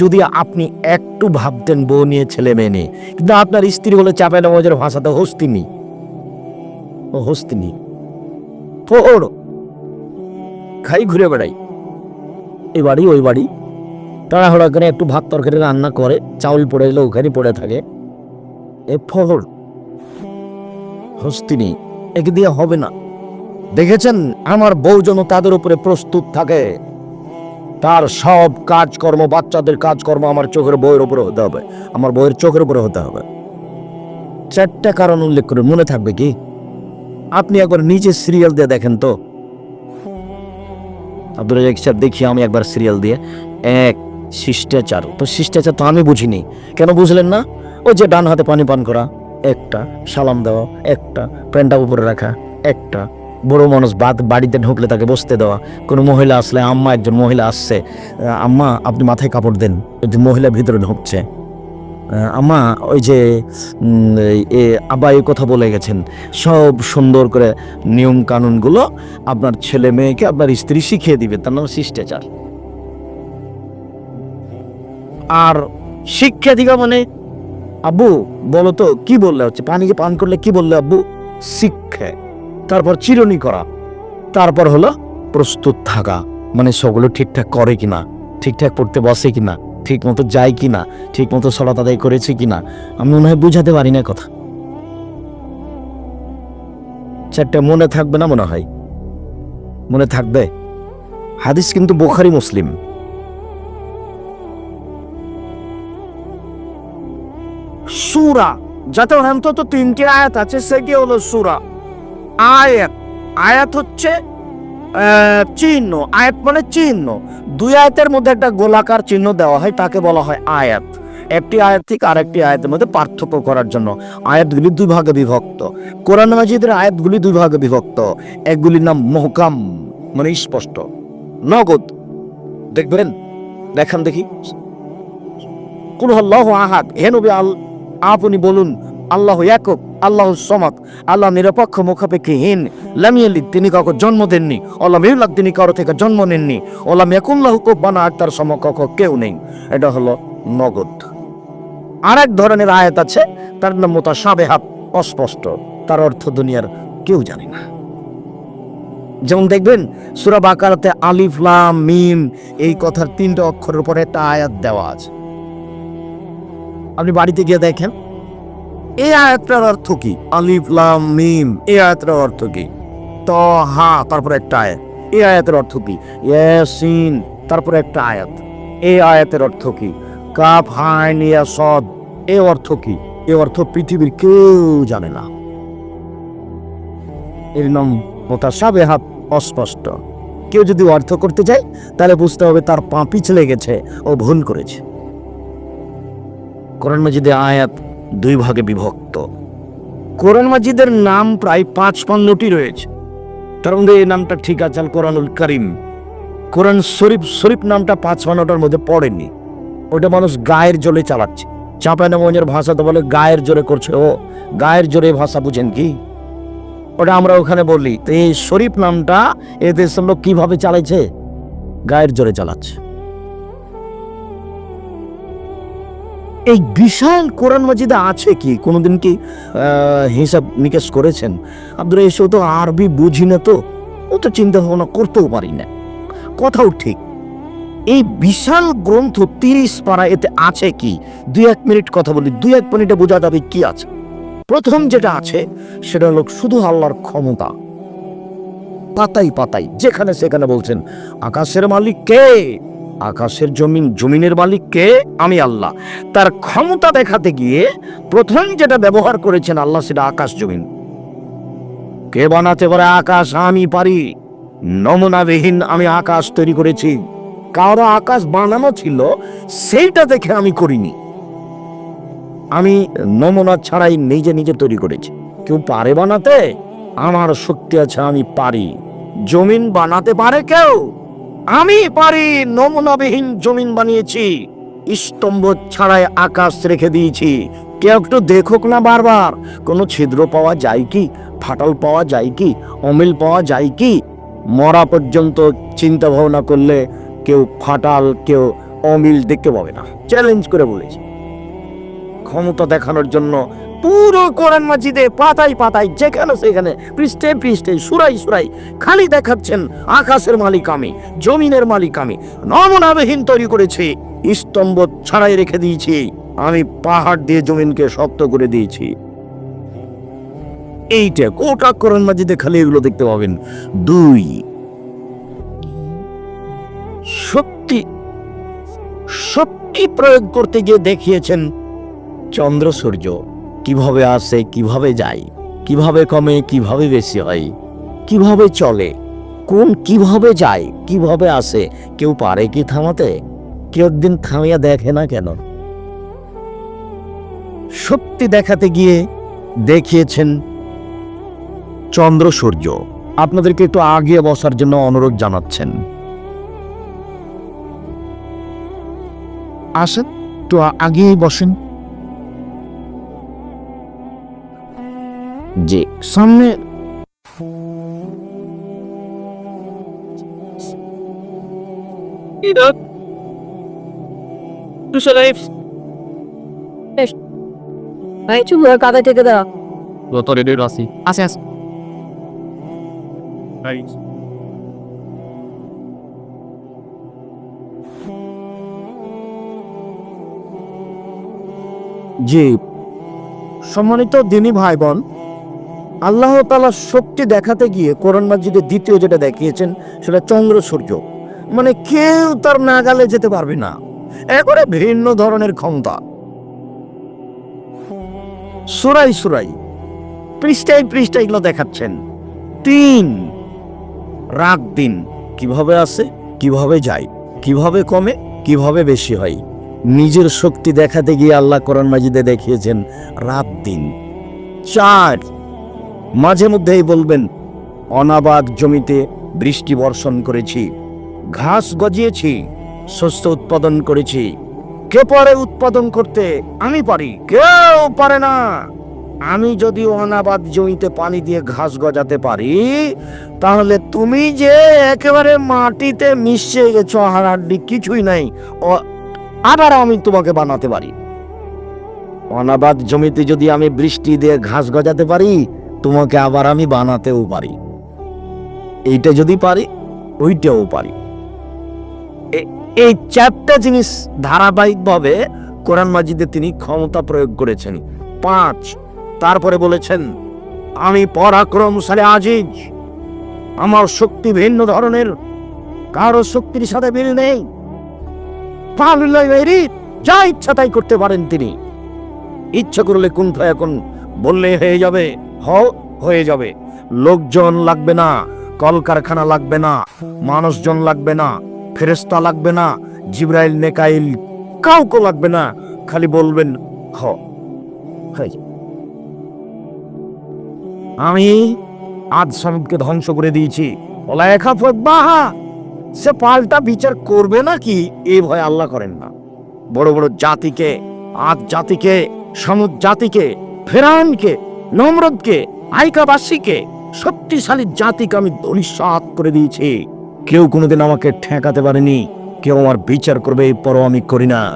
যদি আপনি একটু ভাবতেন বউ নিয়ে ছেলে মেয়ে নিয়ে, কিন্তু আপনার স্ত্রী হলো চাপে নামাজের ভাষাতে হস্তিনি। ও হস্তিনি? খাই ঘুরে বেড়াই। এই বাড়ি, ওই বাড়ি। তাড়াহুড়া করে একটু ভাত তরকারি রান্না করে, চাউল পড়ে এলে, ওখানে পড়ে থাকে। এ ফহর হস্তিনি, একে দিয়ে হবে না। দেখেছেন? আমার বউ যেন তাদের উপরে প্রস্তুত থাকে। তার সব কাজকর্ম, বাচ্চাদের কাজকর্ম আমার চোখের বইয়ের উপরে হতে হবে। আমার বইয়ের চোখের উপরে হতে হবে। চারটা কারণ উল্লেখ করে মনে থাকবে কি? আপনি একবার নিজে সিরিয়াল দিয়ে দেখেন তো। আব্দুল রাজাক দেখি আমি একবার সিরিয়াল দিয়ে। এক, শিষ্টাচার। তো শিষ্টাচার তো আমি বুঝিনি। কেন বুঝলেন না? ওই যে ডান হাতে পানি পান করা। একটা, সালাম দেওয়া। একটা প্যান্টটা উপরে রাখা। একটা বড় মানুষ বাদ বাড়িতে ঢুকলে তাকে বসতে দেওয়া। কোনো মহিলা আসলে আম্মা একজন মহিলা আসছে। আম্মা আপনি মাথায় কাপড় দেন যদি মহিলা ভিতরে ঢুকছে। আম্মা ওই যে উম, এই- কথা বলে গেছেন। সব সুন্দর করে নিয়ম কানুনগুলো আপনার ছেলে মেয়েকে আপনার স্ত্রী শিখিয়ে দিবে তার নাম শিষ্টাচার। আর শিক্ষা দিঘা মানে আব্বু বলো তো কি বললে হচ্ছে? পানিকে পান করলে কি বললে আব্বু? শিক্ষা। তারপর চিরনি করা। তারপর হলো প্রস্তুত থাকা। মানে সেগুলো ঠিকঠাক করে কিনা, ঠিকঠাক পড়তে বসে কিনা ঠিক মতো যায় কিনা ঠিক মতো সলাত আদায় করেছে কিনা, আমি মনে হয় বুঝাতে পারি না কথা। চারটা মনে থাকবে না মনে হয়? মনে থাকবে? হাদিস কিন্তু বোখারি, মুসলিম। সুরা, যাতে অন্তত তিনটি আয়াত আছে, সেটি হলো সুরা। আয়াত। আয়াত হচ্ছে চিহ্ন। আয়াত মানে চিহ্ন। দুই আয়াতের মধ্যে একটা গোলাকার চিহ্ন দেওয়া হয়, তাকে বলা হয় আয়াত। একটি আয়াত থেকে আরেকটি আয়াতের মধ্যে পার্থক্য করার জন্য। আয়াতগুলি দুই ভাগে বিভক্ত। কোরআন মাজিদের আয়াতগুলি দুই ভাগে বিভক্ত। একগুলির নাম মহকাম মানে স্পষ্ট। নগদ। দেখবেন? দেখান দেখি। কোন আল্লাহ আহাদ। হে নবী আল আপনি বলুন আল্লাহ একক আল্লাহ সমাক আল্লাহ নিরপেক্ষ মুখাপেক্ষীহীন। লামিয়ালিদ তিনি কাউকে জন্ম দেননি। ওলাম ইউলাদ, তিনি কারও থেকে জন্ম নেননি। ওলাম একুল্লাহ বানা আর তার সমকক্ষ কেউ নেই। এটা হলো নগদ। আর এক ধরনের আয়াত আছে, তার নাম মোতা সাবেহাত অস্পষ্ট। তার অর্থ দুনিয়ার কেউ জানে না। যেমন দেখবেন, সুরা বাকারাতে আলিফ, লাম, মিম, এই কথার তিনটা অক্ষরের উপরে একটা আয়াত দেওয়া আছে। আপনি বাড়িতে গিয়ে দেখেন এই আয়াতটার অর্থ কি? আলিফ, লাম, মিম এই আয়াতটার অর্থ কি? ত, হা, তারপরে একটা আয়াত। এই আয়াতের অর্থ কি? ইয়াসিন, তারপরে একটা আয়াত। এই আয়াতের অর্থ কি? কাফ, হাইন ইয়া সদ এ অর্থ কি? এ অর্থ পৃথিবীর কেউ জানে না। এর নাম মোতাসাবে হাত অস্পষ্ট। কেউ যদি অর্থ করতে চায়, তাহলে বুঝতে হবে তার পা পিছলে গেছে ও ভুল করেছে। কোরআন মাজিদে আয়াত দুই ভাগে বিভক্ত। কোরআন মাজিদের নাম প্রায় পাঁচ পান্নটি রয়েছে। তার মধ্যে এই নামটা ঠিক আছে কোরআনুল করিম। কোরআন শরীফ শরীফ নামটা পাঁচ পান্নটার মধ্যে পড়েনি। ওটা মানুষ গায়ের জোরে চালাচ্ছে। চাঁপানগঞ্জের ভাষা তো বলে গায়ের জোরে করছে। ও, গায়ের জোরে ভাষা বুঝেন কি? ওটা আমরা ওখানে বলি। তো এই শরীফ নামটা এ দেশের লোক কীভাবে চালাইছে? গায়ের জোরে চালাচ্ছে। এই বিশাল কোরআন মাজিদে আছে কি? কোনোদিন কি হিসাব নিকেশ করেছেন? আব্দুল এসেও তো আরবি বুঝি না তো। ও তো চিন্তা ভাবনা করতেও পারি না। কথাও ঠিক। এই বিশাল গ্রন্থ তিরিশ পারা এতে আছে কি? দুই এক মিনিট কথা বলি, দুই এক মিনিটে বোঝা যাবে কি আছে। প্রথম যেটা আছে, সেটা হলো শুধু আল্লাহর ক্ষমতা। পাতাই পাতাই, যেখানে সেখানে বলছেন, আকাশের মালিক কে? আকাশের জমিন জমিনের মালিক কে আমি আল্লাহ। তার ক্ষমতা দেখাতে গিয়ে প্রথম যেটা ব্যবহার করেছেন আল্লাহ সেটা আকাশ জমিন। কে বানাতে পারে আকাশ, আমি পারি। নমুনাবিহীন আমি আকাশ তৈরি করেছি। কারও আকাশ বানানো ছিল, সেইটা দেখে আমি করিনি। আমি নমুনা ছাড়াই নিজে নিজে তৈরি করেছি। কেউ পারে বানাতে? আমার শক্তি আছে, আমি পারি। জমিন বানাতে পারে কেউ? আমি পারি নমুনাবিহীন জমিন বানিয়েছি। স্তম্ভ ছাড়াই আকাশ রেখে দিয়েছি। কেউ একটু দেখুক না বারবার। কোনো ছিদ্র পাওয়া যায় কি? ফাটল পাওয়া যায় কি? অমিল পাওয়া যায় কি? মরা পর্যন্ত চিন্তা ভাবনা করলে কেউ ফাটাল, কেউ অমিল দেখতে পাবে না। চ্যালেঞ্জ করে বলেছি। ক্ষমতা দেখানোর জন্য পুরো কোরআন মাজিদে পাতায় পাতায়, যেখানে সেখানে, পৃষ্ঠে পৃষ্ঠে সুরাই সুরাই খালি দেখাচ্ছেন আকাশের মালিক আমি, জমিনের মালিক আমি। নমনাবিহীন তৈরি করেছি, স্তম্ভ ছাড়াই রেখে দিয়েছি। আমি পাহাড় দিয়ে জমিনকে শক্ত করে দিয়েছি। এইটা কোটা কোরআন মাজিদে খালি এগুলো দেখতে পাবেন। দুই। শক্তি শক্তি প্রয়োগ করতে গিয়ে দেখিয়েছেন চন্দ্র সূর্য। কীভাবে আসে, কীভাবে যায়, কীভাবে কমে, কীভাবে বেশি হয়, কীভাবে চলে, কোন কীভাবে যায়, কীভাবে আসে, কেউ পারে কি থামাতে? কেউ একদিন থামিয়া দেখে না কেন? সত্যি দেখাতে গিয়ে দেখিয়েছেন চন্দ্র সূর্য। আপনাদেরকে একটু আগে বসার জন্য অনুরোধ জানাচ্ছেন। আসেন তো আগেই বসেন। জি। সামনে কাদা থেকে আসি আসে। আসে জি। সম্মানিত দিনী ভাই বোন আল্লাহ তালা শক্তি দেখাতে গিয়ে কোরআন মাজিদের দ্বিতীয় যেটা দেখিয়েছেন, সেটা চন্দ্র সূর্য। মানে কেউ তার নাগালে যেতে পারবে না। একবারে ভিন্ন ধরনের ক্ষমতা। সুরাই সুরাই পৃষ্ঠায় পৃষ্ঠায় এগুলো দেখাচ্ছেন। তিন, রাত দিন। কীভাবে আসে, কীভাবে যায়, কীভাবে কমে, কীভাবে বেশি হয়। নিজের শক্তি দেখাতে গিয়ে আল্লাহ কোরআন মাজিদে দেখিয়েছেন, রাত দিন। চার মাঝে মধ্যেই বলবেন অনাবাদ জমিতে বৃষ্টি বর্ষণ করেছি, ঘাস গজিয়েছি, শস্য উৎপাদন করেছি। কে পারে উৎপাদন করতে আমি পারি, কেউ পারে না। আমি যদি অনাবাদ জমিতে পানি দিয়ে ঘাস গজাতে পারি, তাহলে তুমি যে একেবারে মাটিতে মিশে গেছো হাড়াড্ডি কিছুই নাই। আবার আমি তোমাকে বানাতে পারি। অনাবাদ জমিতে যদি আমি বৃষ্টি দিয়ে ঘাস গজাতে পারি তোমাকে আবার আমি বানাতেও পারি। এইটা যদি পারি, ওইটাও পারি। এই চারটা জিনিস ধারাবাহিকভাবে কোরআন মাজিদে তিনি ক্ষমতা প্রয়োগ করেছেন। পাঁচ, তারপরে বলেছেন, আমি পরাক্রমশালী আজিজ। আমার শক্তি ভিন্ন ধরনের। কারও শক্তির সাথে মিল নেই। যা ইচ্ছা তাই করতে পারেন তিনি। ইচ্ছা করলে কোন এখন বললে হয়ে যাবে হ হয়ে যাবে। লোকজন লাগবে না, কলকারখানা লাগবে না, মানুষজন লাগবে না ফেরেস্তা লাগবে না, জিব্রাইল নেকাইল কাউকে লাগবে না, খালি বলবেন হ আমি আজ স্বামীকে ধ্বংস করে দিয়েছি। ওলায়খা বাহা! সে পাল্টা বিচার করবে নাকি? এই ভয় আল্লাহ করেন না। বড় বড় জাতিকে, আদ জাতিকে সমুদ জাতিকে ফেরানকে নমরদকে, আইকাবাসীকে, শক্তিশালী জাতিকে আমি ধরিসাত করে দিয়েছি। কেউ কোনোদিন আমাকে ঠেকাতে পারেনি। কেউ আমার বিচার করবে পরও আমি করি না।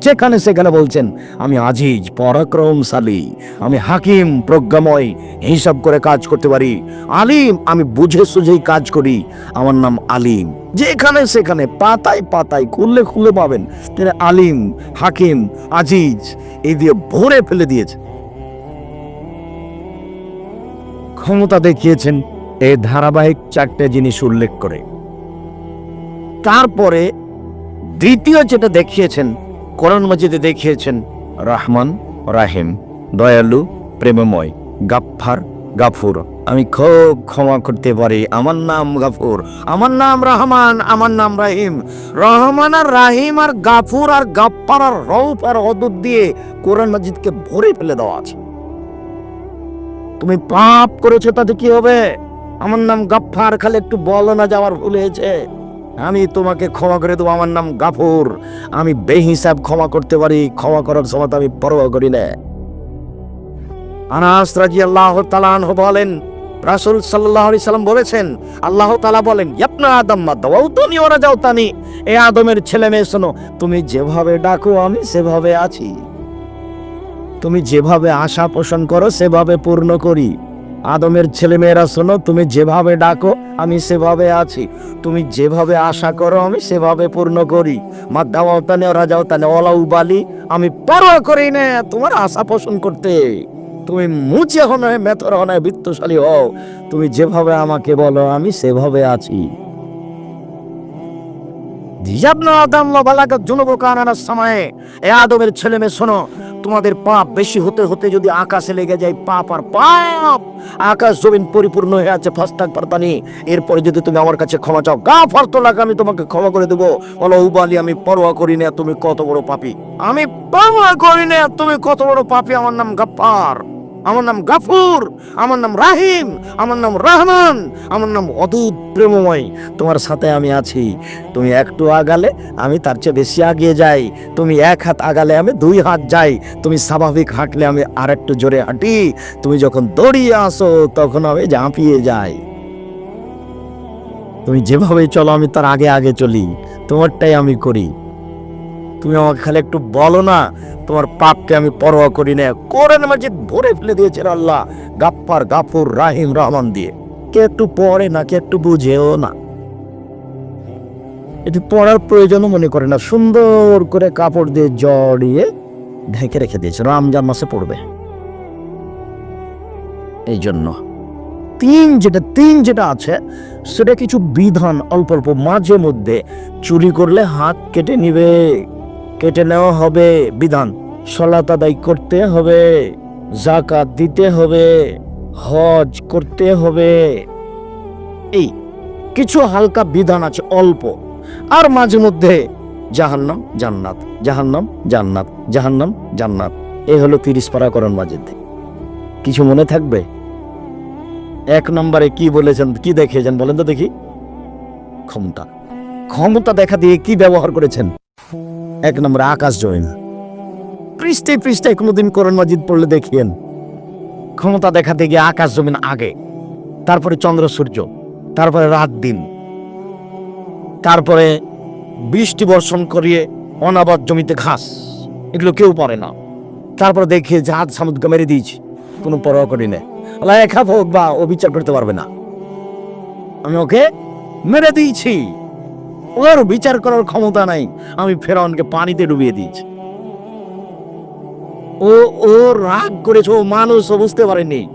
যেখানে সেখানে বলছেন, আমি আজিজ, পরাক্রমশালী, আমি হাকিম, প্রজ্ঞাময় হিসাব করে কাজ করতে পারি। আলিম, আমি বুঝে সুঝেই কাজ করি। আমার নাম আলিম। যেখানে সেখানে পাতায় পাতায় খুললে খুলে পাবেন। তিনি আলিম, হাকিম, আজিজ এই দিয়ে ভরে ফেলে দিয়েছে। ক্ষমতা দেখিয়েছেন এই ধারাবাহিক চারটে জিনিস উল্লেখ করে। তারপরে দ্বিতীয় যেটা দেখিয়েছেন করন মজিদে দেখিয়েছেন, রহমান, রাহিম, দয়ালু, প্রেমময়, গাফফার গাফুর। আমি খুব ক্ষমা করতে পারি। আমার নাম গাফুর। আমার নাম রহমান, আমার নাম রাহিম। রহমান আর রাহিম আর গাফুর আর গাফফার আর রৌফ আর হদুদ দিয়ে কোরআন মাজিদকে ভরে ফেলে দেওয়া আছে। তুমি পাপ করেছ, তাতে কি হবে? আমার নাম গাফফার, খালি একটু বলো না যে আমার ভুল হয়েছে। আমি তোমাকে ক্ষমা করে দেবো, আমার নাম গাফুর। আমি বেহিসাব ক্ষমা করতে পারি। ক্ষমা করার সময় আমি পরোয়া করি না। আনাস রাজি আল্লাহ তালানহ বলেন, রাসূল আলাইহি সাল্লাম বলেছেন, আল্লাহ তাআলা বলেন, ইয়াবনা আদম মাদাও তুমি ওরা যাও তানি এ আদমের ছেলে মেয়ে, শোনো, তুমি যেভাবে ডাকো, আমি সেভাবে আছি। তুমি যেভাবে আশা পোষণ করো, সেভাবে পূর্ণ করি। আদমের ছেলে মেয়েরা, শোনো, তুমি যেভাবে ডাকো, আমি সেভাবে আছি। তুমি যেভাবে আশা করো, আমি সেভাবে পূর্ণ করি। মা দাওয়াও তানে ওরা যাও তানে ওলা উবালি আমি পরোয়া করি না, তোমার আশা পোষণ করতে। তুমি মুচে হনে মেথর হনে বৃত্তশালী হও। তুমি যেভাবে আমাকে বলো, আমি সেভাবে আছি। আদমের ছেলে মেয়ে, শোনো, তোমাদের পাপ বেশি হতে হতে যদি আকাশে লেগে যায়, পাপ আর পাপ। আকাশ জমিন পরিপূর্ণ হয়ে আছে, ফাস্তাক পারতানি এরপরে যদি তুমি আমার কাছে ক্ষমা চাও, গা ফার্ত লাগে আমি তোমাকে ক্ষমা করে দেবো। বলো, উবালি, আমি পরোয়া করি না, তুমি কত বড় পাপী। আমি পরোয়া করি না, তুমি কত বড় পাপী, আমার নাম গাপ্পার আমার নাম গাফুর, আমার নাম রাহিম, আমার নাম রহমান, আমার নাম অদূত প্রেমময়। তোমার সাথে আমি আছি। তুমি একটু আগালে আমি তার চেয়ে বেশি আগিয়ে যাই। তুমি এক হাত আগালে আমি দুই হাত যাই। তুমি স্বাভাবিক হাঁটলে আমি আর একটু জোরে হাঁটি। তুমি যখন দৌড়িয়ে আসো, তখন আমি ঝাঁপিয়ে যাই। তুমি যেভাবে চলো, আমি তার আগে আগে চলি। তোমারটাই আমি করি। তুমি আমাকে খালি একটু বলো না, তোমার পাপকে আমি পরোয়া করি না। কোরআন মাজিদ ভরে ফেলে দিয়েছে আল্লাহ গাপ্পার গাফুর রাহিম রহমান দিয়ে। কে একটু পড়ে না, কে একটু বুঝেও না। এটি পড়ার প্রয়োজনও মনে করে না, সুন্দর করে কাপড় দিয়ে জড়িয়ে ঢেকে রেখে দিয়েছে, রমজান মাসে পড়বে। এই জন্য তিন যেটা তিন যেটা আছে, সেটা কিছু বিধান অল্প অল্প মাঝে মধ্যে চুরি করলে হাত কেটে নিবে। কেটে নেওয়া হবে বিধান। সলাত আদায় করতে হবে জাকাত দিতে হবে, হজ করতে হবে। এই কিছু হালকা বিধান আছে, অল্প। আর মাঝে মধ্যে জাহান্নাম, জান্নাত জাহান্নাম জান্নাত জাহান্নাম, জান্নাত। এই হলো তিরিশ পারা করণ মাঝে কিছু মনে থাকবে? এক নম্বরে কি বলেছেন, কি দেখিয়েছেন বলেন তো দেখি। ক্ষমতা। ক্ষমতা দেখা দিয়ে কি ব্যবহার করেছেন? এক নম্বরে আকাশ জমিন পৃষ্ঠে পৃষ্ঠে কোনোদিন করণ মাজিদ পড়লে দেখিয়েন, ক্ষমতা দেখাতে গিয়ে আকাশ জমিন আগে, তারপরে চন্দ্র, সূর্য, তারপরে রাত, দিন। তারপরে বৃষ্টি বর্ষণ করিয়ে অনাবাদ জমিতে ঘাস, এগুলো কেউ পারে না। তারপরে দেখিয়ে জাহাজ সামুদ্র মেরে দিয়েছি, কোনো পরোয়া করি না আল্লাহ হোক বা ও বিচার করতে পারবে না। আমি ওকে মেরে দিয়েছি। ওর বিচার করার ক্ষমতা নাই। আমি ফেরাউনকে পানিতে ডুবিয়ে দিয়েছি। ও ও রাগ করেছে, ও মানুষ বুঝতে পারেনি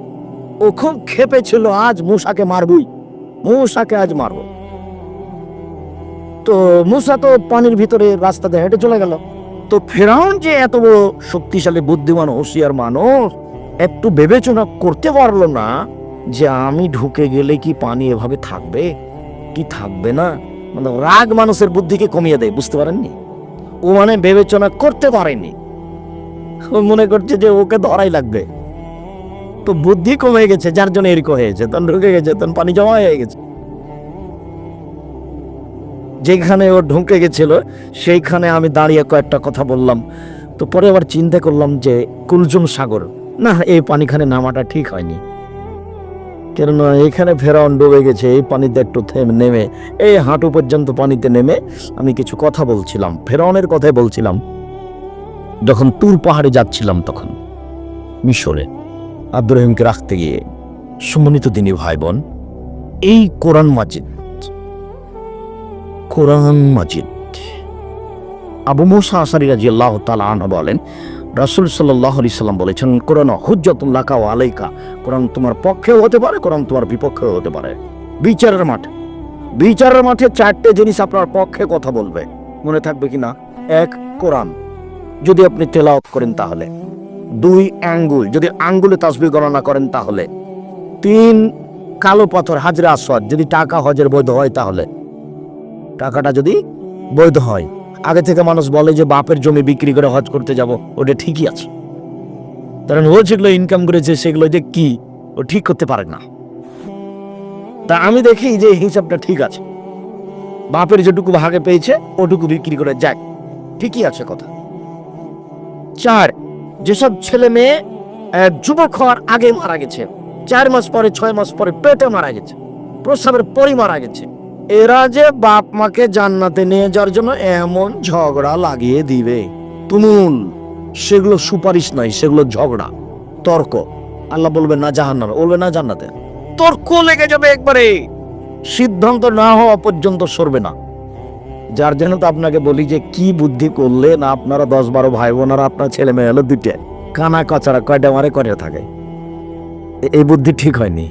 ও খুব ক্ষেপে ছিল আজ মূষাকে মারবই। মূষাকে আজ মারব। তো মূষা তো পানির ভিতরে রাস্তা দিয়ে হেঁটে চলে গেল। তো ফেরাউন যে এত বড় শক্তিশালী, বুদ্ধিমান, হুঁশিয়ার মানুষ, একটু বিবেচনা করতে পারল না যে আমি ঢুকে গেলে কি পানি এভাবে থাকবে? কি থাকবে না? মানে রাগ মানুষের বুদ্ধিকে কমিয়ে দেয়, বুঝতে পারেননি? ও মানে বিবেচনা করতে পারেনি। ও মনে করছে যে ওকে ধরাই লাগবে। তো বুদ্ধি কমে গেছে, যার জন্য এরকম হয়েছে তখন ঢুকে গেছে, তখন পানি জমা হয়ে গেছে। যেখানে ও ঢুকে গেছিল, সেইখানে আমি দাঁড়িয়ে কয়েকটা কথা বললাম। তো পরে আবার চিন্তা করলাম যে কুলজুম সাগর, না, এই পানিখানে নামাটা ঠিক হয়নি। কেননা এখানে ফেরাউন ডুবে গেছে, এই পানিতে একটু নেমে। এই হাঁটু পর্যন্ত পানিতে নেমে আমি কিছু কথা বলছিলাম, ফেরাউনের কথাই বলছিলাম। যখন তুর পাহাড়ে যাচ্ছিলাম তখন মিশরে আব্দুর রহিমকে রাখতে গিয়ে, সম্মানিত দিনী ভাই বোন এই কোরআন মাজিদ কোরআন মাজিদ, আবু মুসা আসারি রাজি আল্লাহ তালা বলেন রাসুল সাল্লাহ আলি সাল্লাম বলেছেন, কোরআন হুজ্জতুল্লাহ কা আলাইকা। কোরআন তোমার পক্ষেও হতে পারে, কোরআন তোমার বিপক্ষেও হতে পারে। বিচারের মাঠ। বিচারের মাঠে চারটে জিনিস আপনার পক্ষে কথা বলবে। মনে থাকবে কি না? এক, কোরআন। যদি আপনি তেলাওয়াত করেন তাহলে। দুই, আঙ্গুল। যদি আঙ্গুলে তাসবি গণনা করেন তাহলে। তিন, কালো পাথর, হাজরা আসওয়াদ। যদি টাকা হজের বৈধ হয় তাহলে। টাকাটা যদি বৈধ হয়। আগে থেকে মানুষ বলে যে বাপের জমি বিক্রি করে হজ করতে যাব, ওটা ঠিকই আছে। কারণ ও যেগুলো ইনকাম করেছে, সেগুলো যে কি, ও ঠিক করতে পারে না। তা আমি দেখি যে হিসাবটা ঠিক আছে। বাপের যেটুকু ভাগে পেয়েছে, ওটুকু বিক্রি করে যাক। ঠিকই আছে কথা। চার, যেসব ছেলে মেয়ে যুবক হওয়ার আগে মারা গেছে। চার মাস পরে, ছয় মাস পরে পেটে মারা গেছে। প্রস্রাবের পরই মারা গেছে। এরা যে বাপ মাকে জান্নাতে নিয়ে যাওয়ার জন্য এমন ঝগড়া লাগিয়ে দিবে। তুমুল। সেগুলো সুপারিশ নয়, সেগুলো ঝগড়া। তর্ক। আল্লাহ বলবে, না, জাহান্নামে। বলবে, না, জান্নাতে। তর্ক লেগে যাবে একবারে। সিদ্ধান্ত না হওয়া পর্যন্ত সরবে না। যার জন্য তো আপনাকে বলি যে, কি বুদ্ধি করলে না আপনারা দশ বারো ভাই বোনেরা আপনার ছেলে মেয়ে হলো দুইটা? কানা কচারা কয়টা মারে কয়টা থাকে? এই বুদ্ধি ঠিক হয়নি।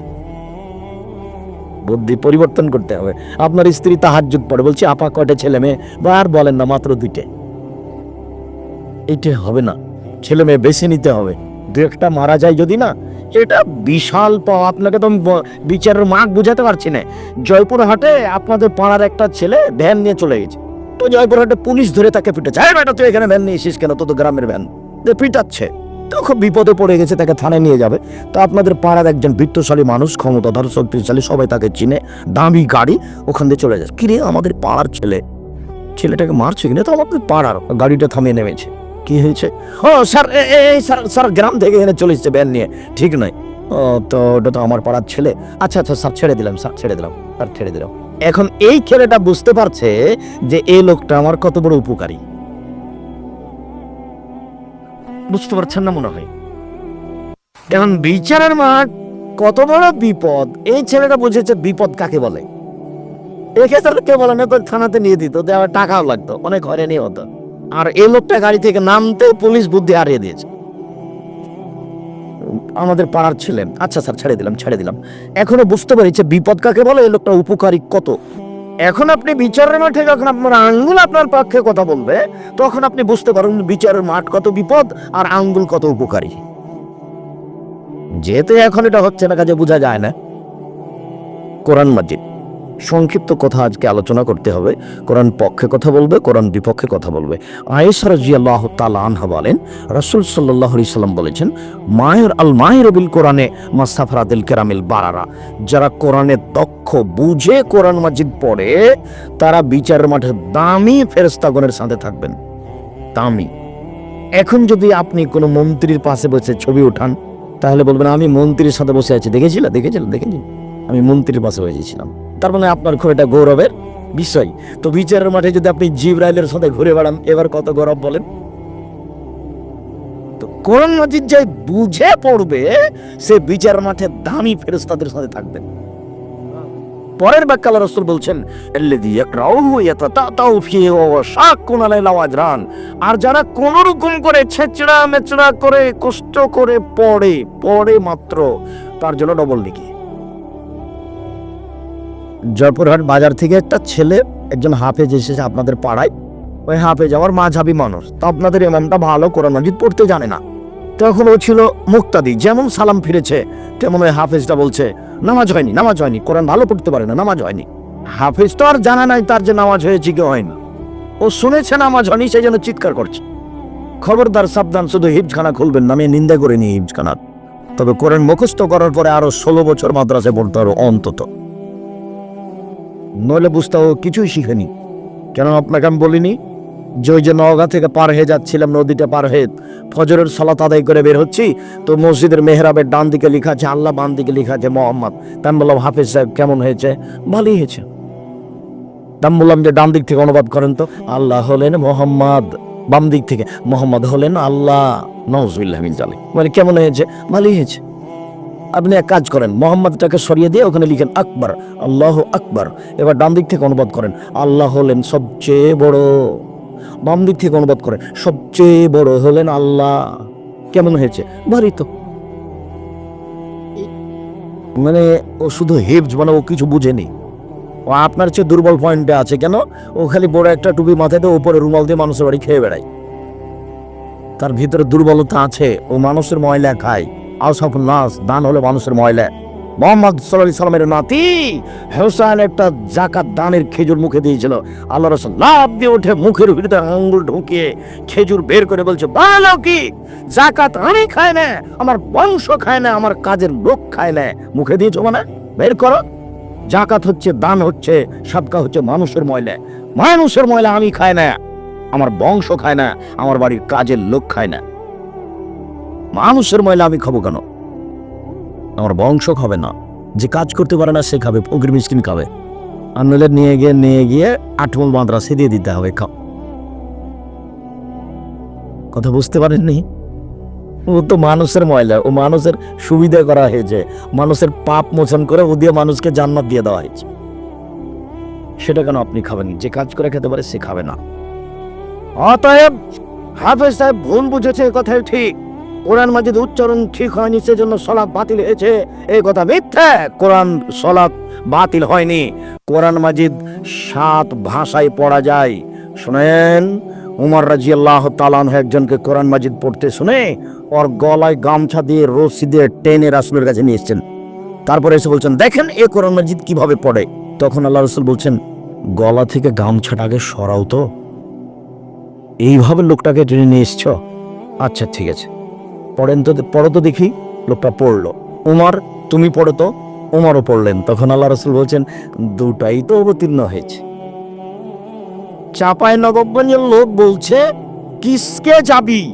বুদ্ধি পরিবর্তন করতে হবে। আপনার স্ত্রী তাহাজ্জুদ পড়ে। বলছি, আপা কয়টা ছেলে মেয়ে? বা, আর বলেন না, মাত্র দুইটা। এইটা হবে না। ছেলে মেয়ে বেছে নিতে হবে। দু একটা মারা যায় যদি না, এটা বিশাল পাওয়া। আপনাকে তো বিচারের মাঠ বুঝাতে পারছি না। জয়পুরহাটে আপনাদের পাড়ার একটা ছেলে ভ্যান নিয়ে চলে গেছে। তো জয়পুরহাটে পুলিশ ধরে তাকে পিটাচ্ছে। আরে বেটা, তুই এখানে ভ্যান নিয়ে এসিস কেন? তো গ্রামের ভ্যান। পিটাচ্ছে। তো খুব বিপদে পড়ে গেছে, তাকে থানায় নিয়ে যাবে। তো আপনাদের পাড়ার একজন বৃত্তশালী মানুষ ক্ষমতাধর শক্তিশালী, সবাই তাকে চিনে। দামি গাড়ি, ওখান দিয়ে চলে যাচ্ছে কিরে, আমাদের পাড়ার ছেলে। ছেলেটাকে মারছে কিনা? তো আমাদের পাড়ার। গাড়িটা থামিয়ে নেমেছে। কি হয়েছে? ও, স্যার এই স্যার স্যার, গ্রাম থেকে এখানে চলে এসছে ব্যান নিয়ে। ঠিক নয়। ও, তো ওটা তো আমার পাড়ার ছেলে। আচ্ছা আচ্ছা স্যার, ছেড়ে দিলাম, স্যার, ছেড়ে দিলাম, স্যার, ছেড়ে দিলাম। এখন এই ছেলেটা বুঝতে পারছে যে, এই লোকটা আমার কত বড় উপকারী। বুঝতে পারছেন না মনে হয়। এখন বিচারের মাঠ কত বড় বিপদ? এই ছেলেটা বুঝেছে বিপদ কাকে বলে। এক্ষেত্রে কে বলে না তো থানাতে নিয়ে দিত টাকাও লাগতো, অনেক হয়রানি হতো। আর এই লোকটা গাড়ি থেকে নামতে পুলিশ বুদ্ধি হারিয়ে দিয়েছে। আমাদের পাড়ার ছিলেন আচ্ছা স্যার, ছেড়ে দিলাম ছেড়ে দিলাম। এখনও বুঝতে পেরেছে বিপদ কাকে বলে, এই লোকটা উপকারী কত। এখন আপনি বিচারের মাঠে যখন আপনার আঙ্গুল আপনার পক্ষে কথা বলবে, তখন আপনি বুঝতে পারেন বিচারের মাঠ কত বিপদ আর আঙ্গুল কত উপকারী। যেহেতু এখন এটা হচ্ছে না কাজে বোঝা যায় না। কোরআন মাজিদ। সংক্ষিপ্ত কথা আজকে আলোচনা করতে হবে। কোরআন পক্ষে কথা বলবে, কোরআন বিপক্ষে কথা বলবে। আয়েশা রাজিয়াল্লাহ তাল আনহা বলেন, রাসূল আলাইহি সাল্লাম বলেছেন, মায়ের আল মায়ের বিল কোরআনে মাসাফরাদিল কেরামিল বারারা। যারা কোরআনে দক্ষ, বুঝে কোরআন মাজিদ পড়ে, তারা বিচারের মাঠে দামি ফেরেস্তাগণের সাথে থাকবেন। দামি। এখন যদি আপনি কোনো মন্ত্রীর পাশে বসে ছবি উঠান, তাহলে বলবেন, আমি মন্ত্রীর সাথে বসে আছি। দেখেছিল? দেখেছিল? দেখেছি আমি মন্ত্রীর পাশে বসেছিলাম। তার মানে আপনার একটা গৌরবের বিষয়। তো বিচারের মাঠে যদি আপনি জিব্রাইলের সাথে ঘুরে বেড়ান, এবার কত গৌরব বলেন? তো কোরআন মাজিদ যে বুঝে পড়বে, সে বিচার মাঠে দামি সাথে থাকবেন পরের রাসূল বলছেন আর যারা কোন রকম করে ছেচড়া মেচড়া করে, কষ্ট করে পড়ে পড়ে মাত্র, তার জন্য ডবল লিখি জয়পুরহাট বাজার থেকে একটা ছেলে, একজন হাফেজ এসেছে আপনাদের পাড়ায়। ওই হাফেজ আমার মাঝাবি মানুষ, তো আপনাদের ইমামটা ভালো কোরআন মাজিদ পড়তে জানে না। তখন ও ছিল মুক্তাদি, যেমন সালাম ফিরেছে, তেমন ওই হাফেজটা বলছে, নামাজ হয়নি নামাজ হয়নি, কোরআন ভালো পড়তে পারে না, নামাজ হয়নি। হাফেজ তো আর জানা নাই তার যে নামাজ হয়েছে কি হয়নি। ও শুনেছে নামাজ হয়নি, সেই জন্য চিৎকার করছে। খবরদার সাবধান, শুধু হিপখানা খুলবেন না, আমি নিন্দা করে নিই হিপখানা তবে কোরআন মুখস্থ করার পরে আরও ষোলো বছর মাদ্রাসে পড়তে আরও অন্তত। নইলে বুঝতে ও কিছুই শিখেনি। কেন আপনাকে আমি বলিনি? যে ওই যে নওগাঁ থেকে পার হয়ে যাচ্ছিলাম, নদীটা পার হয়ে ফজরের সালাত আদায় করে বের হচ্ছি, তো মসজিদের মেহরাবের ডান দিকে লেখা আছে, আল্লাহ বাম দিকে লেখা আছে, মোহাম্মদ। তা আমি বললাম, হাফিজ সাহেব, কেমন হয়েছে? ভালোই হয়েছে। তা আমি বললাম যে, ডান দিক থেকে অনুবাদ করেন তো। আল্লাহ হলেন মোহাম্মদ, বাম দিক থেকে। মোহাম্মদ হলেন আল্লাহ নজরুল্লাহ জালে মানে কেমন হয়েছে? ভালোই হয়েছে। আপনি এক কাজ করেন, মোহাম্মদটাকে সরিয়ে দিয়ে ওখানে লিখেন আকবর, আল্লাহ আকবর। এবার ডান দিক থেকে অনুবাদ করেন, আল্লাহ হলেন সবচেয়ে বড়। বাম দিক থেকে অনুবাদ করেন, সবচেয়ে বড় হলেন আল্লাহ। কেমন হয়েছে? ভারী তো। মানে ও শুধু হেফজ মানে ও কিছু বুঝেনি। ও আপনার চেয়ে দুর্বল পয়েন্টে আছে কেন? ও খালি বড় একটা টুপি মাথায় দিয়ে উপরে রুমাল দিয়ে মানুষের বাড়ি খেয়ে বেড়ায়। তার ভিতরে দুর্বলতা আছে, ও মানুষের ময়লা খায়। আউসাফ নাস, দান হলো মানুষের ময়লা। মোহাম্মদ সাল্লাহ সাল্লামের নাতি হোসাইন একটা জাকাত দানের খেজুর মুখে দিয়েছিল। আল্লাহ রসুল লাভ দিয়ে উঠে মুখের ভিতরে আঙ্গুল ঢুকিয়ে খেজুর বের করে বলছে ভালো কি? জাকাত আমি খাই না, আমার বংশ খায় না, আমার কাজের লোক খায় না। মুখে দিয়েছ মানে? বের করো। জাকাত হচ্ছে দান হচ্ছে সাবকা হচ্ছে মানুষের ময়লা। মানুষের ময়লা আমি খাই না, আমার বংশ খায় না, আমার বাড়ির কাজের লোক খায় না। মানুষের ময়লা আমি খাব কেন? আমার বংশ খাবে না। যে কাজ করতে পারে না, সে খাবে, ফকির মিসকিন খাবে। আর নইলে নিয়ে গিয়ে নিয়ে গিয়ে আঠমল মাদ্রাসে দিয়ে দিতে হবে, খাও। কথা বুঝতে পারেননি? ও তো মানুষের ময়লা, ও মানুষের সুবিধা করা হয়েছে। মানুষের পাপ মোচন করে ও দিয়ে মানুষকে জান্নাত দিয়ে দেওয়া হয়েছে। সেটা কেন আপনি খাবেন? যে কাজ করে খেতে পারে, সে খাবে না। অতএব হাফেজ সাহেব ভুল বুঝেছে কথাই ঠিক। কোরআন মাজিদ উচ্চারণ ঠিক হয়নি, সেজন্য সলাপ বাতিল হয়েছে। এই কথা মিথ্যা। কোরআন সলাপ বাতিল হয়নি। কোরআন মাজিদ সাত ভাষায় পড়া যায়। শুনেন, উমর রাজি আল্লাহ তালান একজনকে কোরআন মাজিদ পড়তে শুনে ওর গলায় গামছা দিয়ে রশি দিয়ে টেনে রাসুলের কাছে নিয়ে এসছেন। তারপরে এসে বলছেন, দেখেন, এ কোরআন মাজিদ কীভাবে পড়ে? তখন আল্লাহ রসুল বলছেন, গলা থেকে গামছাটা আগে সরাও তো। এইভাবে লোকটাকে টেনে নিয়ে এসছ? আচ্ছা ঠিক আছে। পড়েন তো পড়ো তো দেখি। লোকটা পড়ল। উমার, তুমি পড়ো তো। উমারও পড়লেন। তখন আল্লাহ রসুল বলছেন, দুটাই তো অবতীর্ণ হয়েছে। চাপায় নবাবগঞ্জের লোক বলছে, কিসকে যাবি?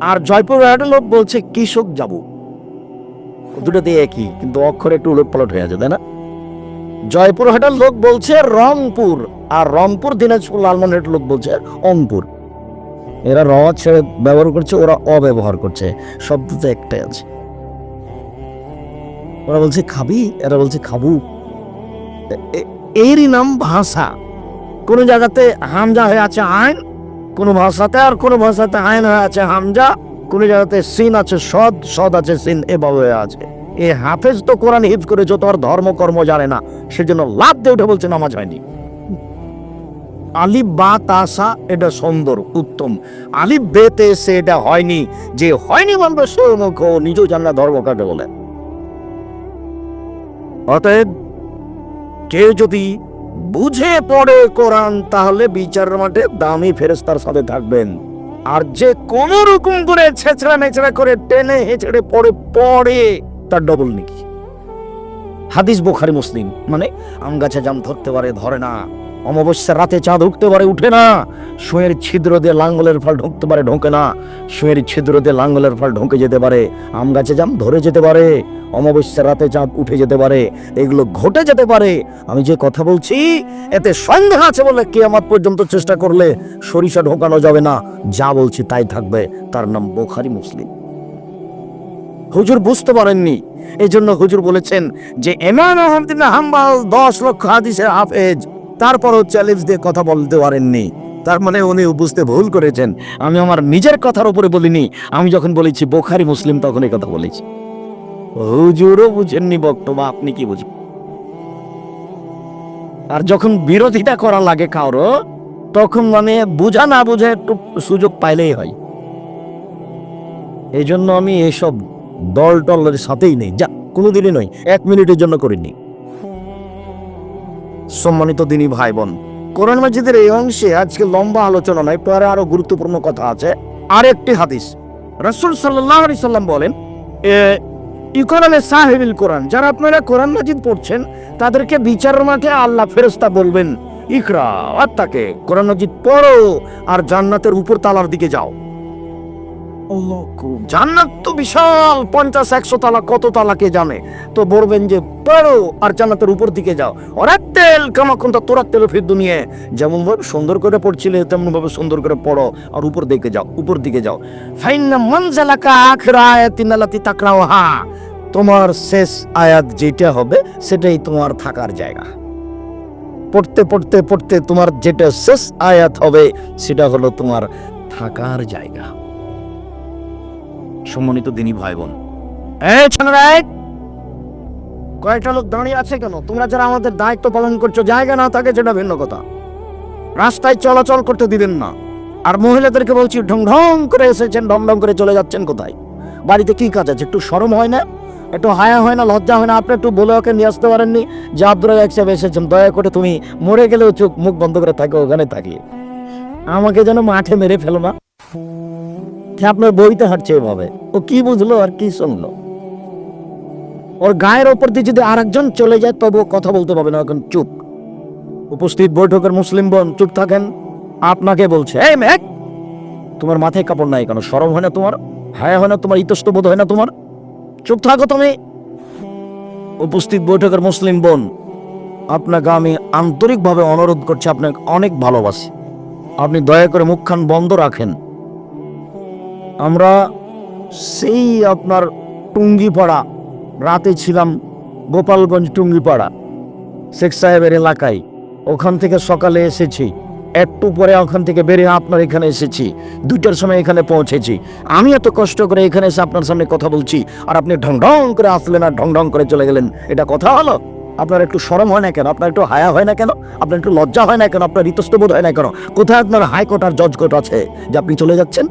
আর জয়পুরহাটের লোক বলছে কৃষক যাব? দুটোতে একই, কিন্তু অক্ষরে একটু উলট পালট হয়ে তাই না? জয়পুর জয়পুরহাটের লোক বলছে, রংপুর। আর রংপুর, দিনাজপুর, লালমনিরহাটের লোক বলছে, অংপুর। এরা র ছেড়ে ব্যবহার করছে, ওরা অব্যবহার করছে। শব্দ তো একটাই আছে। ওরা বলছে, খাবি? এরা বলছে, খাবু। এরই নাম ভাষা। কোন জায়গাতে হামজা হয়ে আছে আইন, কোন ভাষাতে, আর কোন ভাষাতে আইন হয়ে আছে হামজা। কোন জায়গাতে সিন আছে সদ সদ আছে সিন, এভাবে আছে। এ হাফেজ তো কোরআন হিফ করে যত আর ধর্ম কর্ম জানে না। সেজন্য লাভ দিয়ে উঠে বলছে, নামাজ হয়নি। আলিফ বা তাসা এটা সুন্দর, উত্তম। আলিফ বেতে এসে এটা হয়নি, যে হয়নি বলবে সৌমুখ নিজেও জান না ধর্ম কাকে বলে। অতএব কেউ যদি বুঝে পড়ে কোরআন, তাহলে বিচারের মাঠে দামি ফেরেস্তার সাথে থাকবেন। আর যে কোন রকম করে ছেঁচড়া মেচড়া করে টেনে হেঁচড়ে পড়ে পড়ে, তার ডবল নাকি। হাদিস বোখারি, মুসলিম মানে আম গাছে জাম ধরতে পারে, ধরে না। অমাবস্যার রাতে চাঁদ উঠতে পারে, উঠে না। শুয়ের ছিদ্র দিয়ে লাঙ্গলের ফল ঢুকতে পারে, ঢোকে না। শুয়ের ছিদ্র দিয়ে লাঙ্গলের ফল ঢুকে যেতে পারে। আম গাছে জাম ধরে যেতে পারে। অমাবস্যার রাতে চাঁদ উঠে যেতে পারে। এগুলো ঘটে যেতে পারে। আমি যে কথা বলছি, এতে সন্দেহ আছে বলে কে আমার পর্যন্ত চেষ্টা করলে সরিষা ঢোকানো যাবে না। যা বলছি তাই থাকবে। তার নাম বোখারি মুসলিম। হুজুর বুঝতে পারেননি। এই জন্য হুজুর বলেছেন যে এমান আহমদিন হাম্বাল দশ লক্ষ হাদিসের হাফেজ। তারপরও চ্যালেঞ্জ দিয়ে কথা বলতে পারেননি। তার মানে উনি বুঝতে ভুল করেছেন। আমি আমার নিজের কথার উপরে বলিনি। আমি যখন বলেছি, বোখারি মুসলিম তখন এই কথা বলেছি। হুজুরও বুঝেননি বক্তব্য, আপনি কি বুঝবেন? আর যখন বিরোধিতা করা লাগে কারও, তখন মানে বুঝা না বুঝে একটু সুযোগ পাইলেই হয়। এই জন্য আমি এসব দল টলের সাথেই নেই। যা, কোনোদিনই নয়, এক মিনিটের জন্য করিনি। সম্মানিত দিনী ভাই বোন কোরআন মাজিদের এই অংশে আজকে লম্বা আলোচনা নয়, পরে আরও গুরুত্বপূর্ণ কথা আছে। আর একটি হাদিস, রাসূল সাল্লাল্লাহু আলাইহি সাল্লাম বলেন ইকরামে সাহেবিল কোরআন, যারা আপনারা কোরআন মাজিদ পড়ছেন, তাদেরকে বিচারের মাঠে আল্লাহ ফেরেশতা বলবেন, ইকরা, আত্মাকে, কোরআন মাজিদ পড়ো আর জান্নাতের উপর তালার দিকে যাও। জান্নাত তো বিশাল, পঞ্চাশ, একশো তালা, কত তালা কে জানে? তো বলবেন যে পড়ো আর জান্নাতের উপর দিকে যাও। ওরা তেল কামাক্ষণ তা তোরা তেল ফির দুনিয়ে যেমন ভাবে সুন্দর করে পড়ছিলে তেমন ভাবে সুন্দর করে পড়ো, আর উপর দিকে যাও, উপর দিকে যাও। ফাইন্না মনজালাকা আখরা আয়াতিন আলাতি তাকরাওহা তোমার শেষ আয়াত যেটা হবে, সেটাই তোমার থাকার জায়গা। পড়তে পড়তে পড়তে তোমার যেটা শেষ আয়াত হবে, সেটা হলো তোমার থাকার জায়গা। সম্মানিত দিনী ভাই বোন! কয়েকটা লোক দাঁড়িয়ে আছে কেন? তোমরা যারা আমাদের দায়িত্ব পালন করছ, জায়গা না থাকে সেটা ভিন্ন কথা। রাস্তায় চলাচল করতে দিবেন না। আর মহিলাদেরকে বলছি, ঢং ঢং করে এসেছেন ঢং ঢং করে চলে যাচ্ছেন কোথায়? বাড়িতে কি কাজ আছে? একটু শরম হয় না? একটু হায়া হয় না? লজ্জা হয় না? আপনি একটু বলে ওকে নিয়ে আসতে পারেননি? যে আব্দুল রাজাক সাহেব এসেছেন, দয়া করে তুমি মরে গেলেও চোখ মুখ বন্ধ করে থাকো, ওখানে থাকি। আমাকে যেন মাঠে মেরে ফেলো না। যে আপনার বইতে হাঁটছে এভাবে। ও কি বুঝলো আর কি শুনলো? ওর গায়ের ওপর দিয়ে যদি আরেকজন চলে যায় তবুও কথা বলতে পারবে না, এখন চুপ। উপস্থিত বৈঠকের মুসলিম বোন চুপ থাকেন, আপনাকে বলছে, এই মেঘ! তোমার মাথায় কাপড় নাই কেন? সরম হয় না তোমার? হায়া হয় না তোমার? ইতস্ত বোধ হয় না তোমার? চুপ থাকো তুমি! উপস্থিত বৈঠকের মুসলিম বোন আপনাকে আমি আন্তরিকভাবে অনুরোধ করছি, আপনাকে অনেক ভালোবাসি। আপনি দয়া করে মুখখান বন্ধ রাখেন। আমরা সেই আপনার টুঙ্গিপাড়া, রাতে ছিলাম গোপালগঞ্জ টুঙ্গিপাড়া, শেখ সাহেবের এলাকায়। ওখান থেকে সকালে এসেছি। একটু পরে ওখান থেকে বেরিয়ে আপনার এখানে এসেছি। দুইটার সময় এখানে পৌঁছেছি। আমি এত কষ্ট করে এখানে এসে আপনার সামনে কথা বলছি, আর আপনি ঢং ঢং করে আসলেন আর ঢং ঢং করে চলে গেলেন। এটা কথা হলো? আপনার একটু সরম হয় না কেন? আপনার একটু হায়া হয় না কেন? আপনার একটু লজ্জা হয় না কেন? আপনার ঋতস্তবোধ হয় না কেন? কোথায় আপনার হাইকোর্ট আর জজ কোর্ট আছে যে আপনি চলে যাচ্ছেন?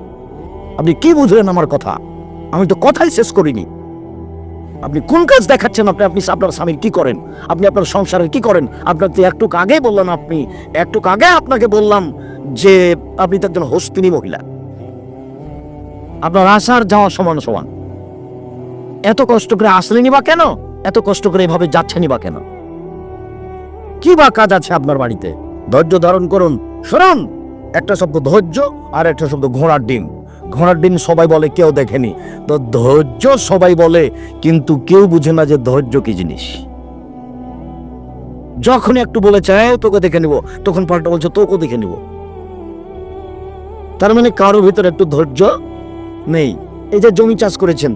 আপনি কি বুঝলেন আমার কথা? আমি তো কথাই শেষ করিনি। আপনি কোন কাজ দেখাচ্ছেন আপনি? আপনি আপনার স্বামীর কি করেন? আপনি আপনার সংসারের কি করেন? আপনার তো একটু আগে বললেন আপনি একটু আগে আপনাকে বললাম যে আপনি তো একজন হস্তিনী মহিলা। আপনার আসার যাওয়া সমান সমান। এত কষ্ট করে আসলেনি বা কেন? এত কষ্ট করে এভাবে যাচ্ছেনি বা কেন? কি বা কাজ আছে আপনার বাড়িতে? ধৈর্য ধারণ করুন। শুনুন একটা শব্দ ধৈর্য আর একটা শব্দ ঘোড়ার ডিম। ঘোড়ার ডিম সবাই বলে, কেউ দেখেনি। তো ধৈর্য সবাই বলে, কিন্তু কেউ বুঝে না যে ধৈর্য কি জিনিস। যখন একটু বলে চায়, তোকে দেখে নিব, তখন পাল্টা বলছে তোকে দেখে নিব। তার মানে কারও ভিতরে একটু ধৈর্য নেই। এই যে জমি চাষ করেছেন